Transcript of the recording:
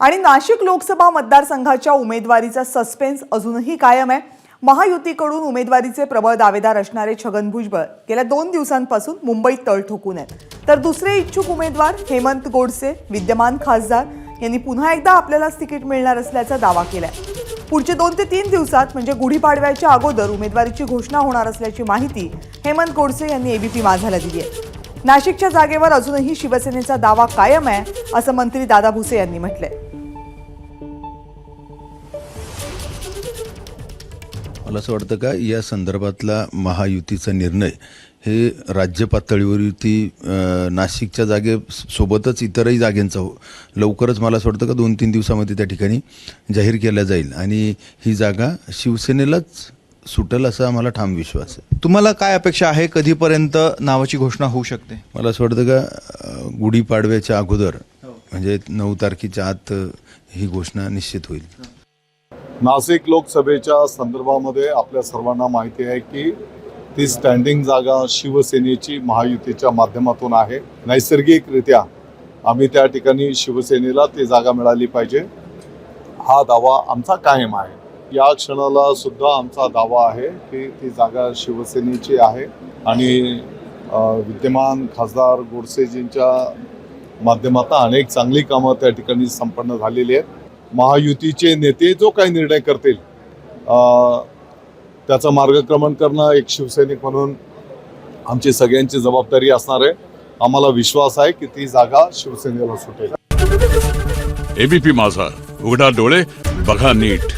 आणि नाशिक लोकसभा मतदारसंघाच्या उमेदवारीचा सस्पेन्स अजूनही कायम आहे. महायुतीकडून उमेदवारीचे प्रबळ दावेदार असणारे छगन भुजबळ गेल्या दोन दिवसांपासून मुंबईत तळ ठोकून आहेत. तर दुसरे इच्छुक उमेदवार हेमंत गोडसे विद्यमान खासदार यांनी पुन्हा एकदा आपल्यालाच तिकीट मिळणार असल्याचा दावा केलाय. पुढचे दोन ते तीन दिवसात म्हणजे गुढीपाडव्याच्या अगोदर उमेदवारीची घोषणा होणार असल्याची माहिती हेमंत गोडसे यांनी एबीपी माझाला दिली आहे. नाशिकच्या जागेवर अजूनही शिवसेनेचा दावा कायम आहे असं मंत्री दादा भुसे यांनी म्हटलंय. मला असं वाटतं का या संदर्भातला महायुतीचा निर्णय हे राज्य पातळीवरती अ, नाशिकच्या जागे सोबतच इतरही जागेंचा हो लवकरच मला असं वाटतं का दोन तीन दिवसामध्ये त्या ठिकाणी जाहीर केल्या जाईल. आणि ही जागा शिवसेनेलाच सुटेल असा आम्हाला ठाम विश्वास आहे. तुम्हाला काय अपेक्षा आहे? कधीपर्यंत नावाची घोषणा होऊ शकते? मला असं वाटतं का गुढीपाडव्याच्या अगोदर म्हणजे नऊ तारखेच्या आत ही घोषणा निश्चित होईल. नाशिक लोकसभेच्या संदर्भामध्ये आपल्या सर्वांना माहिती आहे की ती स्टँडिंग जागा शिवसेनेची महायुतीच्या माध्यमातून आहे. नैसर्गिकरित्या आम्ही त्या ठिकाणी शिवसेनेला ती जागा मिळाली पाहिजे. हा दावा आमचा कायम आहे. या क्षणाला सुद्धा आमचा दावा आहे की ती जागा शिवसेनेची आहे आणि विद्यमान खासदार गोडसेजींच्या माध्यमातून अनेक चांगली कामं त्या ठिकाणी संपन्न झालेली आहेत. महायुतीचे नेते जो काही निर्णय करतील त्याचं मार्गक्रमण करणं एक शिवसैनिक म्हणून आमची सगळ्यांची जबाबदारी असणार आहे. आम्हाला विश्वास आहे की ती जागा शिवसेनेला सुटेल. एबीपी माझा उघडा डोळे बघा नीट.